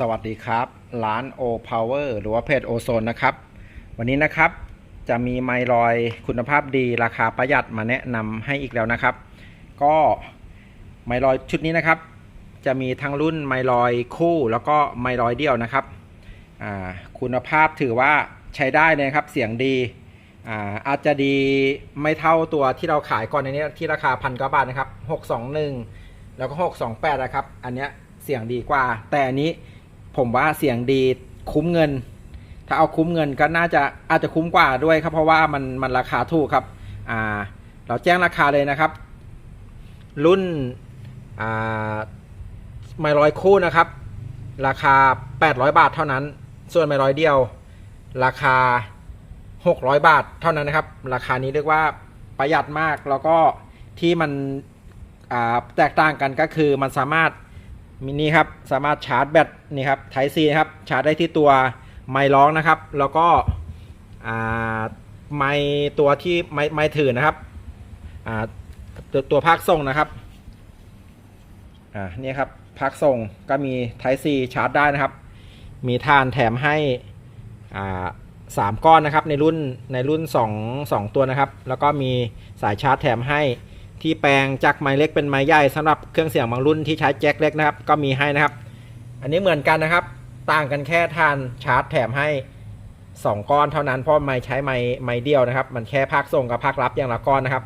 สวัสดีครับร้าน O Power หรือว่าเพจโอโซนนะครับ วันนี้นะครับจะมีไมลอยคุณภาพดีราคาประหยัดมาแนะนำให้อีกแล้วนะครับ ก็ไมลอยชุดนี้นะครับ จะมีทั้งรุ่นไมลอยคู่แล้วก็ไมลอยเดี่ยวนะครับคุณภาพถือว่าใช้ได้เลยครับเสียงดีอาอาจจะดีไม่เท่าตัวที่เราขายก่อนในนี้ที่ราคาพันกว่าบาทนะครับ 621 แล้วก็ 628นะครับ อันเนี้ยเสียงดีกว่า แต่อันนี้ ผมว่าเสียงดีคุ้มเงิน ถ้าเอาคุ้มเงินก็น่าจะอาจจะคุ้มกว่าด้วยครับ เพราะว่ามันมันราคาถูกครับอ่าเราแจ้งราคาเลยนะครับ รุ่นอ่าไมลอยคู่นะครับ ราคา 800 บาทเท่านั้น ส่วนไมลอยเดียว ราคา 600 บาทเท่านั้นนะครับ ราคานี้เรียกว่าประหยัดมากแล้วก็ที่มันแตกต่างกันก็คือมันสามารถ มินี่ครับสามารถชาร์จแบตนี่ครับไทซีครับชาร์จได้ที่ตัวไมค์ร้องนะครับ แล้วก็ไมค์ตัวที่ไมค์ไมค์ถือนะครับตัวตัวภาคส่งนะครับอ่านี่ครับภาคส่งก็มีไทซีชาร์จได้นะครับ มีทานแถมให้อ่าสามก้อนนะครับในรุ่นในรุ่น2 2ตัวนะครับ แล้วก็มีสายชาร์จแถมให้ ที่แปลงจากไม้เล็กเป็นไม้ใหญ่สำหรับเครื่องเสียงบางรุ่นที่ใช้แจ็คเล็กนะครับ ก็มีให้นะครับ อันนี้เหมือนกันนะครับ ต่างกันแค่ทานชาร์จแถมให้ 2 ก้อนเท่านั้นเพราะไม้ใช้ไม้ไม้เดียวนะครับ มันแค่ภาคส่งกับภาครับอย่างละก้อนนะครับ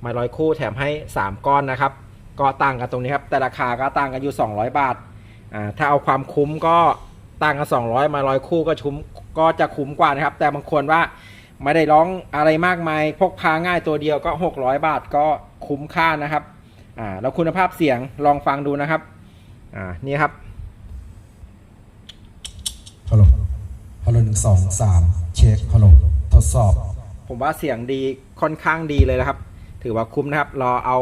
ไม้ร้อยคู่แถมให้ 3 ก้อนนะครับ ก็ต่างกันตรงนี้ครับ แต่ราคาก็ต่างกันอยู่ 200 บาทอ่าถ้าเอาความคุ้มก็ต่างกัน 200 ไม้ร้อยคู่ก็ชุ้มก็จะคุ้มกว่านะครับ แต่บางคนว่าไม่ได้ร้องอะไรมากมายพกพาง่ายตัวเดียวก็ 600 บาทก็ คุ้มค่านะครับอ่าแล้วคุณภาพเสียงลองฟังดูนะครับอ่านี่ครับฮัลโหลฮัลโหลหนึ่งสองสามเช็คฮัลโหลทดสอบ ผมว่าเสียงดีค่อนข้างดีเลยนะครับ ถือว่าคุ้มนะครับ รอเอา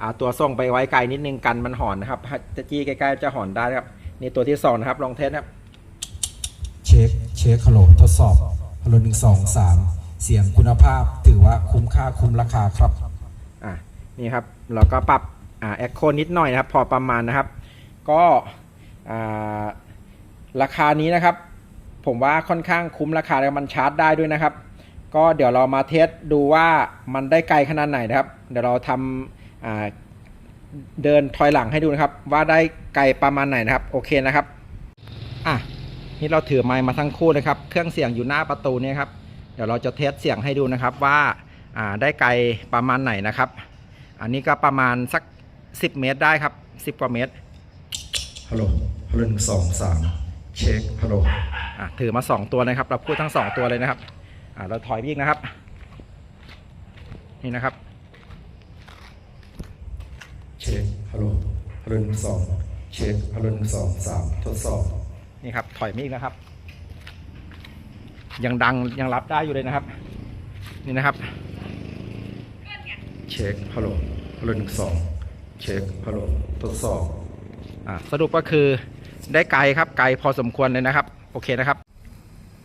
อ่าตัวส่งไปไว้ไกลนิดนึงกันมันหอนนะครับถ้าจะจี้ใกล้ๆจะหอนได้นะครับนี่ตัวที่สองนะครับลองเทสนะครับเช็คเช็คฮัลโหลทดสอบฮัลโหลหนึ่งสองสามเสียงคุณภาพถือว่าคุ้มค่าคุ้มราคาครับอะ นี่ครับเราก็ปรับอ่าแอคโคนิดหน่อยนะครับ พอประมาณนะครับ ก็ราคานี้นะครับ ผมว่าค่อนข้างคุ้มราคาแล้วมันชาร์จได้ด้วยนะครับ ก็เดี๋ยวเรามาเทสดูว่ามันได้ไกลขนาดไหนนะครับ เดี๋ยวเราทำอ่าเดินถอยหลังให้ดูนะครับ ว่าได้ไกลประมาณไหนนะครับ โอเคนะครับอะนี่เราถือไมค์มาทั้งคู่นะครับ เครื่องเสียงอยู่หน้าประตูเนี่ยครับ เดี๋ยวเราจะเทสเสียงให้ดูนะครับว่าได้ไกลประมาณไหนนะครับ อันนี้ก็ประมาณสัก 10 เมตรได้ครับ 10 กว่าเมตร ฮัลโหล ฮัลโหลหนึ่งสองสามเช็ค ฮัลโหล อะถือมา 2 ตัวนะครับ เราพูดทั้ง 2 ตัวเลยนะครับ อ่าเราถอยไปอีกนะครับ นี่นะครับ เช็ค ฮัลโหล ฮัลโหลหนึ่งสองเช็ค ฮัลโหลหนึ่งสองสามทดสอบ นี่ครับ ถอยมาอีกนะครับ ยังดังยังรับได้อยู่เลยนะครับ นี่นะครับ เช็คฮัลโหลฮัลโหลหนึ่งสองเช็คฮัลโหลทดสอบอะสรุปก็คือได้ไกลครับไกลพอสมควรเลยนะครับ โอเคนะครับ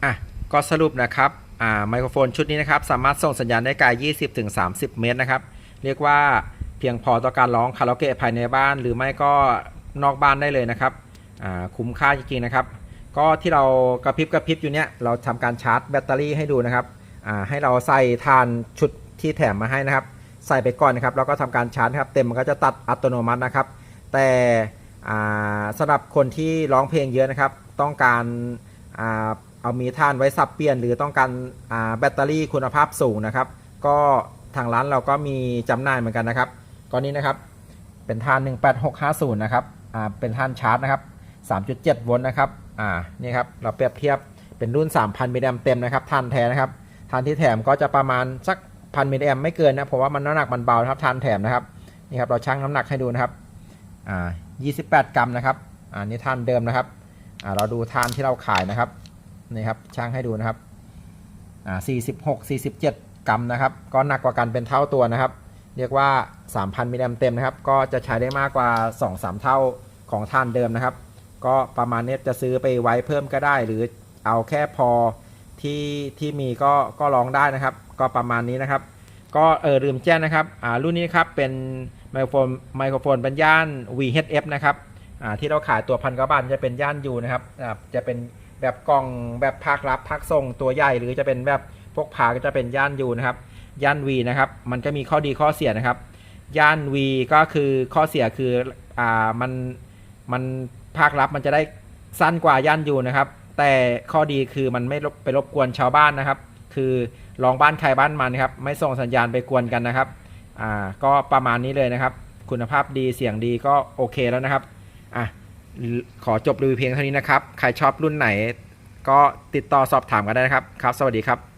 อะก็สรุปนะครับอ่าไมโครโฟนชุดนี้นะครับสามารถส่งสัญญาณได้ไกล 20-30 เมตรนะครับ เรียกว่าเพียงพอต่อการร้องคาราโอเกะภายในบ้านหรือไม่ก็นอกบ้านได้เลยนะครับอ่าคุ้มค่าจริงๆนะครับ ก็ที่เรากระพริบกระพริบอยู่เนี้ยเราทำการชาร์จแบตเตอรี่ให้ดูนะครับอ่าให้เราใส่ทานชุดที่แถมมาให้นะครับ ใส่ไปก่อนนะครับแล้วก็ทำการชาร์จครับเต็มมันก็จะตัดอัตโนมัตินะครับ แต่อ่าสำหรับคนที่ร้องเพลงเยอะนะครับ ต้องการอาเอามีท่านไว้สับเปลี่ยน หรือต้องการาแบตเตอรี่คุณภาพสูงนะครับ ก็ทางร้านเราก็มีจำหน่ายเหมือนกันนะครับก้อนนี้นะครับเป็นท่าน 18650 นะครับเป็นท่านชาร์จนะครับ 3.7 โวลต์นะครับอ่านี่ครับเราเปรียบเทียบเป็นรุ่น 3,000มิลลิแอมเต็มนะครับท่านแท้นะครับท่านที่แถมก็จะประมาณสัก พันมิลลิแอมไม่เกินนะเพราะว่ามันน้ำหนักมันเบานะครับทานแถมนะครับนี่ครับเราชั่งน้ำหนักให้ดูนะครับอ่า28 กรัมนะครับอ่านี่ทานเดิมนะครับอ่าเราดูทานที่เราขายนะครับนี่ครับชั่งให้ดูนะครับอ่า46 47 กรัมนะครับ ก็หนักกว่ากันเป็นเท่าตัวนะครับ เรียกว่า 3,000มิลลิแอมเต็มนะครับ ก็จะใช้ได้มากกว่า 2-3 เท่าของทานเดิมนะครับ ก็ประมาณนี้จะซื้อไปไว้เพิ่มก็ได้ หรือเอาแค่พอที่ที่มีก็ก็ลองได้นะครับ ก็ประมาณนี้นะครับ ก็เออลืมแจ้งนะครับอ่ารุ่นนี้ครับเป็นไมโครโฟนไมโครโฟนบรรย่าน VHF นะครับอ่าที่เราขายตัวพันกว่าบาทจะเป็นย่านยูนะครับอ่าจะเป็นแบบกล่องแบบภาครับภาคส่งตัวใหญ่หรือจะเป็นแบบพวกพาก็จะเป็นย่านยูนะครับย่านวีนะครับมันก็มีข้อดีข้อเสียนะครับย่าน V ก็คือข้อเสียคืออ่ามันมันภาครับมันจะได้สั้นกว่าย่านยูนะครับ แต่ข้อดีคือมันไม่รบไปรบกวนชาวบ้านนะครับ คือ ลองบ้านใครบ้านมันครับ ไม่ส่งสัญญาณไปกวนกันนะครับ อ่า ก็ประมาณนี้เลยนะครับ คุณภาพดีเสียงดีก็โอเคแล้วนะครับ อะ ขอจบรีวิวเพียงเท่านี้นะครับ ใครชอบรุ่นไหน ก็ติดต่อสอบถามกันได้นะครับ ครับ สวัสดีครับ